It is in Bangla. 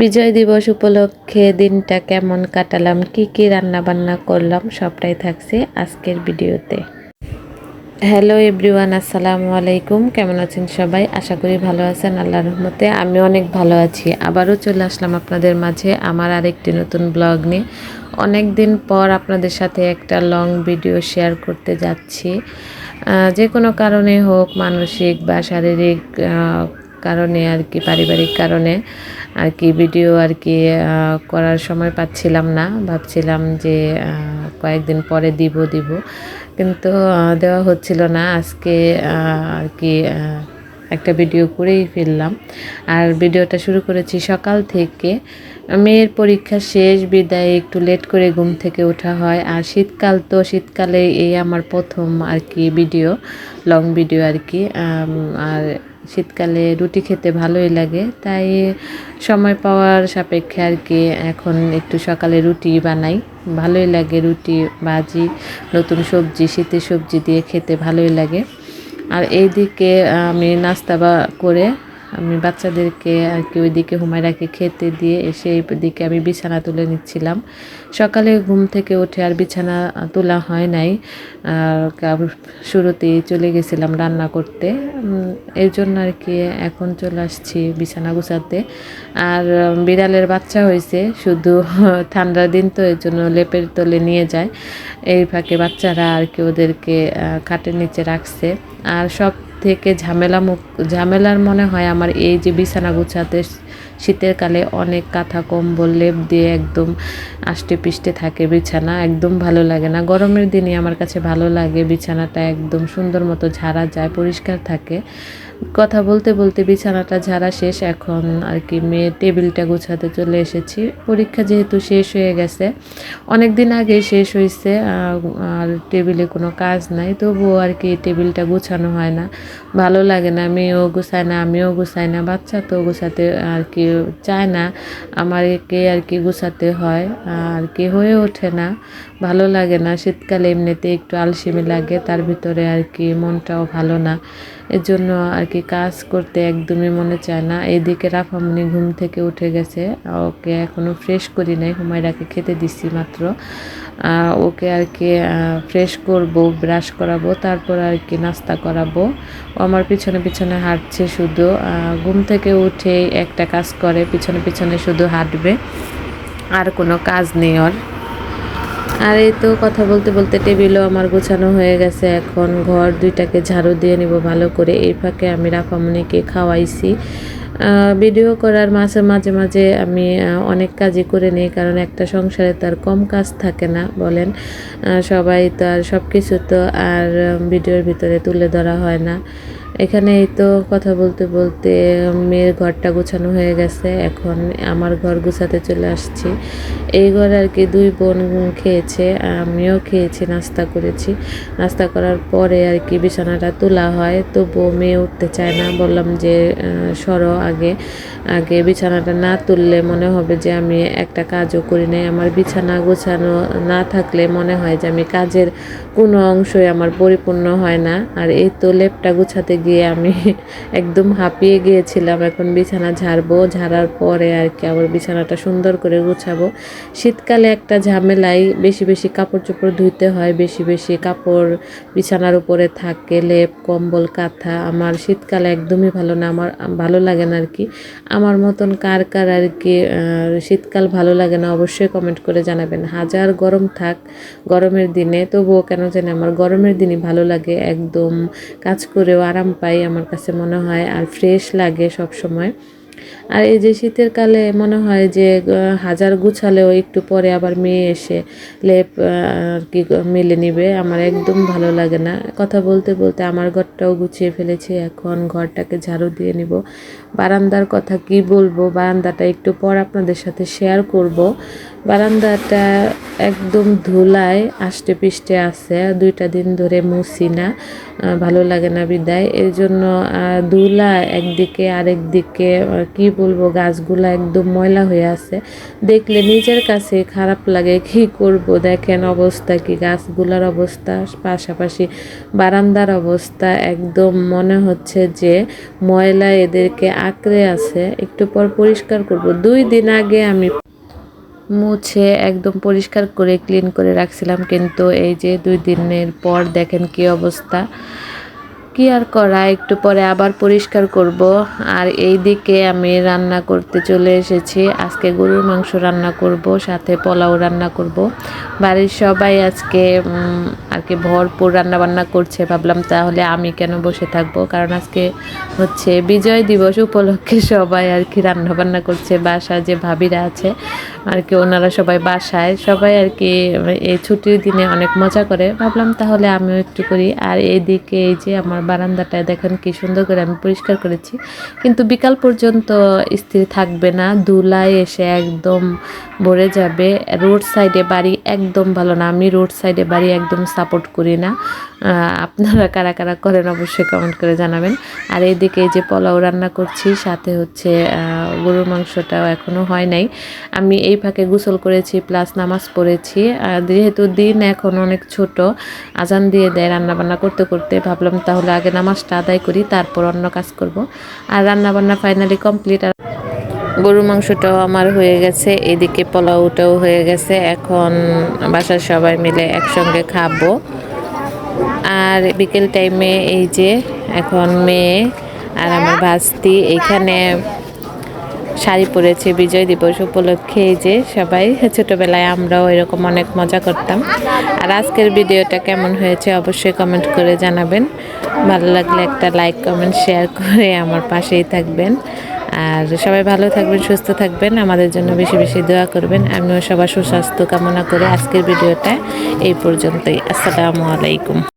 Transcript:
বিজয় দিবস উপলক্ষে দিনটা কেমন কাটালাম? কি কি রান্না বান্না করলাম? সবটাই থাকছে আজকের ভিডিওতে। হ্যালো এভরিওয়ান, আসসালামু আলাইকুম। কেমন আছেন সবাই? আশা করি ভালো আছেন, আল্লাহর রহমতে। আমি অনেক ভালো আছি। আবারও চলে আসলাম আপনাদের মাঝে আমার আরেকটি নতুন ব্লগ নিয়ে। অনেক দিন পর আপনাদের সাথে একটা লং ভিডিও শেয়ার করতে যাচ্ছি। যে কোনো কারণে হোক, মানসিক বা শারীরিক কারণে আর কি, পারিবারিক কারণে আর কি ভিডিও আর কি করার সময় পাচ্ছিলাম না। ভাবছিলাম যে কয়েকদিন পরে দিব দিব। কিন্তু দেওয়া হচ্ছিল না। আজকে আর কি একটা ভিডিও করেই ফেললাম। আর ভিডিওটা শুরু করেছি সকাল থেকে। মেয়ের পরীক্ষা শেষ, বিদায়, একটু লেট করে ঘুম থেকে ওঠা হয়। আর শীতকাল তো, শীতকালে এই আমার প্রথম আর কি ভিডিও লং ভিডিও আর কি। আর শীতকালে রুটি খেতে ভালোই লাগে, তাই সময় পাওয়ার সাপেক্ষে আর কি এখন একটু সকালে রুটি বানাই। ভালোই লাগে রুটি, ভাজি, নতুন সবজি, শীতের সবজি দিয়ে খেতে ভালোই লাগে। আর এইদিকে আমি নাস্তা বা করে আমি বাচ্চাদেরকে আর কি ওইদিকে হুমায়রাকে খেতে দিয়ে এসে দিকে আমি বিছানা তুলে নিচ্ছিলাম। সকালে ঘুম থেকে উঠে আর বিছানা তোলা হয় নাই। আর শুরুতেই চলে গেছিলাম রান্না করতে। এর জন্য আর কি এখন চলে আসছি বিছানা গুছাতে। আর বিড়ালের বাচ্চা হয়েছে, শুধু ঠান্ডার দিন তো, এর জন্য লেপের তলে নিয়ে যায়। এই ফাঁকে বাচ্চারা আর কি ওদেরকে খাটের নিচে রাখছে। আর সব থেকে ঝামেলা মুখ ঝামেলার মনে হয় আমার এই যে বিছানা গুছাতে শীতের কালে অনেক কাঁথা কম্বল, লেপ দিয়ে একদম আষ্টে পিষ্টে থাকে বিছানা, একদম ভালো লাগে না। গরমের দিনে আমার কাছে ভালো লাগে বিছানাটা একদম সুন্দর মতো ঝাড়া যায়, পরিষ্কার থাকে। কথা বলতে বলতে বিছানাটা ঝাড়া শেষ, এখন আর কি মেয়ে টেবিলটা গোছাতে চলে এসেছি। পরীক্ষা যেহেতু শেষ হয়ে গেছে অনেক দিন আগে শেষ হয়েছে আর টেবিলে কোনো কাজ নাই, তবুও আর কি টেবিলটা গোছানো হয় না। ভালো লাগে না, মেয়েও গোছায় না, আমিও গোছাই না, বাচ্চা তো গোছাতে আর কি চায় না। আমার আমারকে আর কি গোছাতে হয়, আর কি হয়ে ওঠে না। ভালো লাগে না। শীতকালে এমনিতে একটু আলসেমি লাগে, তার ভিতরে আর কি মনটাও ভালো না। এর জন্য আর কি কাজ করতে একদমই মনে চায় না। এইদিকে রাফামনি ঘুম থেকে উঠে গেছে। ওকে এখনও ফ্রেশ করি নাই, হুমায়রাকে খেতে দিচ্ছি মাত্র। ওকে আর কি ফ্রেশ করব ব্রাশ করাবো, তারপর আর কি নাস্তা করাবো। ও আমার পিছনে পিছনে হাঁটছে শুধু। ঘুম থেকে উঠে একটা কাজ করে, পিছনে পিছনে শুধু হাঁটবে। আর কোনো কাজ নেই ওর। আর এই তো কথা বলতে বলতে টেবিলও আমার গোছানো হয়ে গেছে। এখন ঘর দুইটাকে ঝাড়ু দিয়ে নিব ভালো করে। এই ফাঁকে আমি রাফামনিকে খাওয়াইছি। ভিডিও করার মাঝে মাঝে মাঝে আমি অনেক কাজই করে নিই, কারণ একটা সংসারে তার কম কাজ থাকে না, বলেন। সবাই তো আর সব কিছু তো আর ভিডিওর ভিতরে তুলে ধরা হয় না। এখানে এই তো কথা বলতে বলতে মেয়ের ঘরটা গোছানো হয়ে গেছে। এখন আমার ঘর গুছাতে চলে আসছি। এই ঘরে আর কি দুই বোন খেয়েছে, আমিও খেয়েছি, নাস্তা করেছি। নাস্তা করার পরে আর কি বিছানাটা তোলা হয় তবুও মেয়ে উঠতে চায় না। বললাম যে সরো আগে। আগে বিছানাটা না তুললে মনে হবে যে আমি একটা কাজও করি নাই। আমার বিছানা গোছানো না থাকলে মনে হয় যে আমি কাজের কোনো অংশই আমার পরিপূর্ণ হয় না। আর এই তো লেপটা গুছাতে গিয়ে আমি একদম হাঁপিয়ে গিয়েছিলাম। এখন বিছানা ঝাড়বো। ঝাড়ার পরে আর কি আবার বিছানাটা সুন্দর করে গুছাবো। শীতকালে একটা ঝামেলাই, বেশি বেশি কাপড় চোপড় ধুইতে হয়, বেশি বেশি কাপড় বিছানার উপরে থাকে, লেপ, কম্বল, কাঁথা। আমার শীতকালে একদমই ভালো না, আমার ভালো লাগে না আর কি। আমার মতন কার কার আর কি শীতকাল ভালো লাগে না অবশ্যই কমেন্ট করে জানাবেন। হাজার গরম থাক গরমের দিনে, তবুও কেন জানি আমার গরমের দিনই ভালো লাগে। একদম কাজ করেও আরাম পাই আমার কাছে মনে হয় আর ফ্রেশ লাগে সব সময় আর এই যে শীতের কালে মনে হয় যে হাজার গুছালেও একটু পরে আবার মেয়ে এসে লেপ আর কি মেলে নিবে। আমার একদম ভালো লাগে না। কথা বলতে বলতে আমার ঘরটাও গুছিয়ে ফেলেছি। এখন ঘরটাকে ঝাড়ু দিয়ে নিব। বারান্দার কথা কি বলব? বারান্দাটা একটু পর আপনাদের সাথে শেয়ার করব। বারান্দাটা একদম ধুলায় আষ্টে পিষ্টে আছে। দুইটা দিন ধরে মুছি না। ভালো লাগে না বিদায়। এই জন্য ধুলা একদিকে আরেক দিকে আহ, কি বলব, গাছগুলা একদম ময়লা হয়ে আছে। দেখলে নিজের কাছে খারাপ লাগে, কি করব? দেখেন অবস্থা কি, গাছগুলার অবস্থা, পাশাপাশি বারান্দার অবস্থা। একদম মনে হচ্ছে যে ময়লা এদেরকে আঁকড়ে আছে। একটু পর পরিষ্কার করব। দুই দিন আগে আমি মুছে একদম পরিষ্কার করে, ক্লিন করে রাখছিলাম। কিন্তু এই যে দুই দিনের পর দেখেন কি অবস্থা। কি আর করা? একটু পরে আবার পরিষ্কার করব। আর এই দিকে আমি রান্না করতে চলে এসেছি। আজকে গরুর মাংস রান্না করব, সাথে পোলাও রান্না করব। বাড়ির সবাই আজকে আর কি ভরপুর রান্না বান্না করছে। ভাবলাম তাহলে আমি কেন বসে থাকব? কারণ আজকে হচ্ছে বিজয় দিবস উপলক্ষে সবাই আর কি রান্না বান্না করছে। বাসা যে ভাবিরা আছে, আর কি ওনারা সবাই বাসায়। সবাই আর কি এই ছুটির দিনে অনেক মজা করে। ভাবলাম তাহলে আমিও একটু করি। আর এইদিকে এই যে আমার বারান্দাটায় দেখেন কি সুন্দর করে আমি পরিষ্কার করেছি। কিন্তু বিকাল পর্যন্ত স্ত্রী থাকবে না, দুলায় এসে একদম ভরে যাবে। রোড সাইডে বাড়ি একদম ভালো না, আমি রোড সাইডে বাড়ি একদম সাপোর্ট করি না। আপনারা কারা কারা করেন অবশ্যই কমেন্ট করে জানাবেন। আর এইদিকে এই যে পোলাও রান্না করছি, সাথে হচ্ছে গরুর মাংসটাও এখনও হয় নাই। আমি এই ফাঁকে গোসল করেছি প্লাস নামাজ পড়েছি। আর যেহেতু দিন এখন অনেক ছোট, আজান দিয়ে দেয় রান্নাবান্না করতে করতে। ভাবলাম তাহলে আগে নামাজটা আদায় করি, তারপর অন্য কাজ করব। আর রান্নাবান্না ফাইনালি কমপ্লিট আর গরুর মাংসটাও আমার হয়ে গেছে, এদিকে পোলাওটাও হয়ে গেছে। এখন বাসার সবাই মিলে একসঙ্গে খাব। আর বিকেল টাইমে এই যে এখন মেয়ে আর আমার ভাস্তি, এখানে শাড়ি পরেছে, বিজয় দিবস উপলক্ষে যে সবাই ছোটবেলায় আমরাও এরকম অনেক মজা করতাম। আর আজকের ভিডিওটা কেমন হয়েছে অবশ্যই কমেন্ট করে জানাবেন। ভালো লাগলে একটা লাইক কমেন্ট শেয়ার করে আমার পাশেই থাকবেন। আর সবাই ভালো থাকবেন, সুস্থ থাকবেন, আমাদের জন্য বেশি বেশি দোয়া করবেন। আমিও সবার সুস্বাস্থ্য কামনা করে আজকের ভিডিওটা এই পর্যন্তই। আসসালামু আলাইকুম।